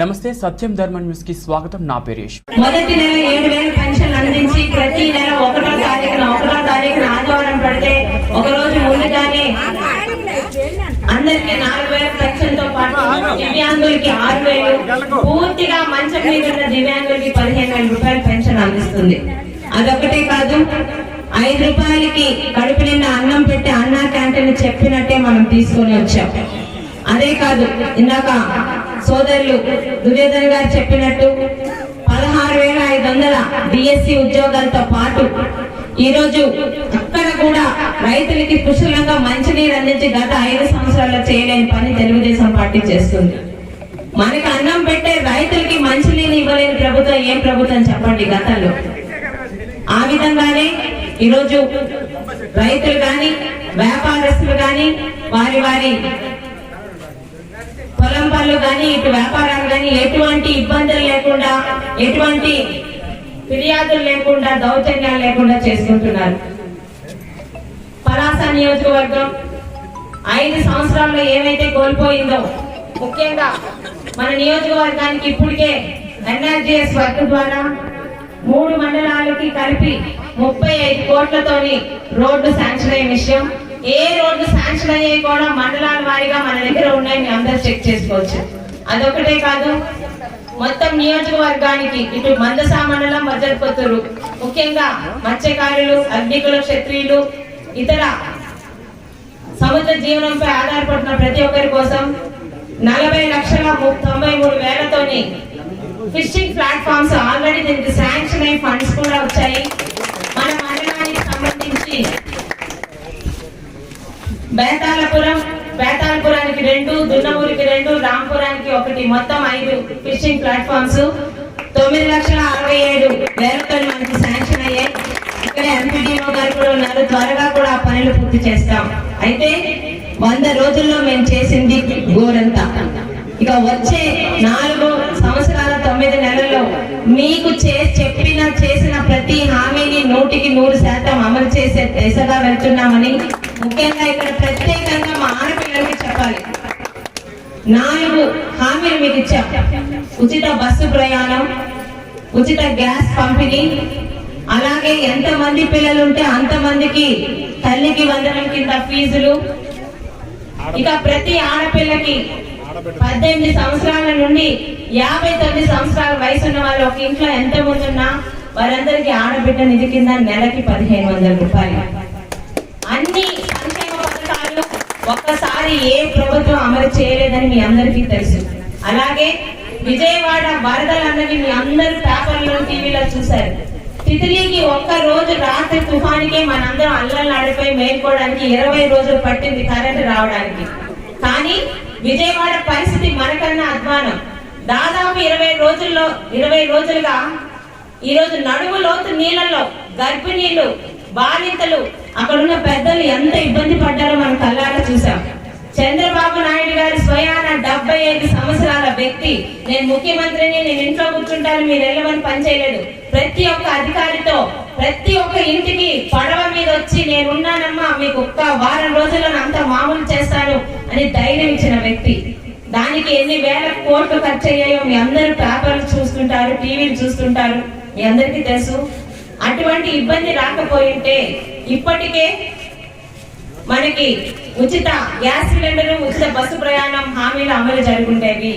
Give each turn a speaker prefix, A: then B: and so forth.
A: నమస్తే సత్యం ధర్మ న్యూస్కి స్వాగతం. నా పేరేష్
B: మొదటి నెల ఏడు వేల పెన్షన్ అందించి ప్రతి నెల ఒకటో తారీఖున ఒకటో తారీఖున ఆదివారం పడితే ఒక రోజు ముందుగానే అందరికి నాలుగు వేల పెన్షన్తో పాటు దివ్యాంగులకి ఆరు వేలు పూర్తిగా మంచం మీద ఉన్న దివ్యాంగులకి పదిహేను వేల రూపాయల పెన్షన్ అందిస్తుంది. అదొకటే కాదు ఐదు రూపాయలకి కడుపు నిండా అన్నం పెట్టి అన్నా క్యాంటీన్ చెప్పినట్టే మనం తీసుకొని వచ్చాం. అదే కాదు ఇందాక సోదరులు దుర్యోధన్ గారు చెప్పినట్టు పదహారు వేల ఐదు వందల బిఎస్సి ఉద్యోగాలతో పాటు ఈరోజు అక్కడ కూడా రైతులకి కుశలంగా మంచినీరు అందించి గత ఐదు సంవత్సరాల్లో చేయలేని పని తెలుగుదేశం పార్టీ చేస్తుంది. మనకి అన్నం పెట్టే రైతులకి మంచినీరు ఇవ్వలేని ప్రభుత్వం ఏం ప్రభుత్వం చెప్పండి గతంలో? ఆ విధంగానే ఈరోజు రైతులు కానీ వ్యాపారస్తులు కానీ వారి వారి వ్యాపారాలు కానీ ఇటు వ్యాపారాలు కానీ ఎటువంటి ఇబ్బందులు లేకుండా ఎటువంటి ఫిర్యాదులు లేకుండా దౌర్జన్యాలు లేకుండా చేసుకుంటున్నారు. పలాస నియోజకవర్గం ఐదు సంవత్సరాల్లో ఏమైతే కోల్పోయిందో ముఖ్యంగా మన నియోజకవర్గానికి ఇప్పటికే ఎన్ఆర్జీఎస్ వర్క్ ద్వారా మూడు మండలాలకి కలిపి ముప్పై ఐదు కోట్లతోని రోడ్డు శాంక్షన్ అయ్యే విషయం. ఏ రోడ్డు శాంక్షన్ అయ్యాయి కూడా మండలాల వారీగా మన దగ్గర ఉన్నాయి మీ అందరూ చెక్ చేసుకోవచ్చు. అదొకటే కాదు మొత్తం నియోజకవర్గానికి ఇటు మందసా మండలం మజ్జర్పత్తూరు ముఖ్యంగా మత్స్యకారులు అగ్నికుల క్షత్రియులు ఇతర సముద్ర జీవనంపై ఆధారపడుతున్న ప్రతి ఒక్కరి కోసం నలభై లక్షల తొంభై మూడు వేలతోని ఫిషింగ్ ప్లాట్ఫామ్స్ ఆల్రెడీ దీనికి శాంక్షన్ అయ్యి ఫండ్స్ కూడా వచ్చాయి. ఒకటి మొత్తం ఐదు ఫిషింగ్ ప్లాట్ఫామ్స్. తొమ్మిది లక్షల అరవై ఏడు వేలతో మనకి శాంక్షన్ అయ్యాయి. ఇక్కడ ఎంపీడీఓ గారు కూడా ఉన్నారు. త్వరగా కూడా ఆ పనులు పూర్తి చేస్తాం. అయితే వంద రోజుల్లో మేము చేసింది గోరంతా. ఇక వచ్చే నాలుగు సంవత్సరాల తొమ్మిది నెలల్లో మీకు చే చెప్పిన చేసిన ప్రతి హామీని నూటికి నూరు శాతం అమలు చేసే దిశగా వెళ్తున్నామని ముఖ్యంగా ఇక్కడ ప్రత్యేకంగా మా ఆడపిల్లలకి చెప్పాలి. నాలుగు హామీలు మీకు ఇచ్చాం. ఉచిత బస్సు ప్రయాణం ఉచిత గ్యాస్ పంపిణీ అలాగే ఎంత మంది పిల్లలు ఉంటే అంతమందికి తల్లికి వందనం కింద ఫీజులు. ఇక ప్రతి ఆడపిల్లకి పద్దెనిమిది సంవత్సరాల నుండి యాభై తొమ్మిది సంవత్సరాల వయసు ఉన్న వాళ్ళు ఒక ఇంట్లో ఎంత మంది ఉన్నా వారందరికీ ఆడబిడ్డ నిధి కింద నెలకి పదిహేను వందల రూపాయలు. అన్ని ఒక్కసారి ఏ ప్రభుత్వం అమలు చేయలేదని మీ అందరికీ తెలుసు. అలాగే విజయవాడ వరదలు అన్నవి మీ అందరూ పేపర్లో టీవీలో చూశారు. తితిలికి ఒక్క రోజు రాత్రి తుఫానికే మనందరం అల్లలు ఆడిపోయి మేల్కోవడానికి ఇరవై రోజులు పట్టింది కరెంట్ రావడానికి. కానీ విజయవాడ పరిస్థితి మనకన్నా అధ్వానం దాదాపు ఇరవై రోజుల్లో ఇరవై రోజులుగా ఈరోజు నడుము లోతు నీళ్ళలో గర్భిణీలు బాలింతలు అక్కడున్న పెద్దలు ఎంత ఇబ్బంది పడ్డారో మనం కళ్ళారా చూసాం చంద్రబాబు నాయుడు గారి స్వయాన డెబ్బై ఐదు సంవత్సరాల వ్యక్తి. నేను ముఖ్యమంత్రిని నేను ఇంట్లో కూర్చుంటాను మీరు వెళ్ళమని పనిచేయలేదు ప్రతి ఒక్క అధికారితో ప్రతి ఒక్క ఇంటికి పడవ మీద వచ్చి నేను ఉన్నానమ్మా మీకు ఒక్క వారం రోజుల్లో అంత మామూలు చేస్తాను అని ధైర్యం ఇచ్చిన వ్యక్తి. దానికి ఎన్ని వేల కోట్లు ఖర్చు అయ్యాయో మీ అందరూ పేపర్లు చూస్తుంటారు టీవీలు చూస్తుంటారు. మీ అందరికీ తెలుసు అటువంటి ఇబ్బంది రాకపోయింటే ఇప్పటికే మనకి ఉచిత గ్యాస్ సిలిండర్ ఉచిత బస్సు ప్రయాణం హామీలు అమలు జరుగుండేవి.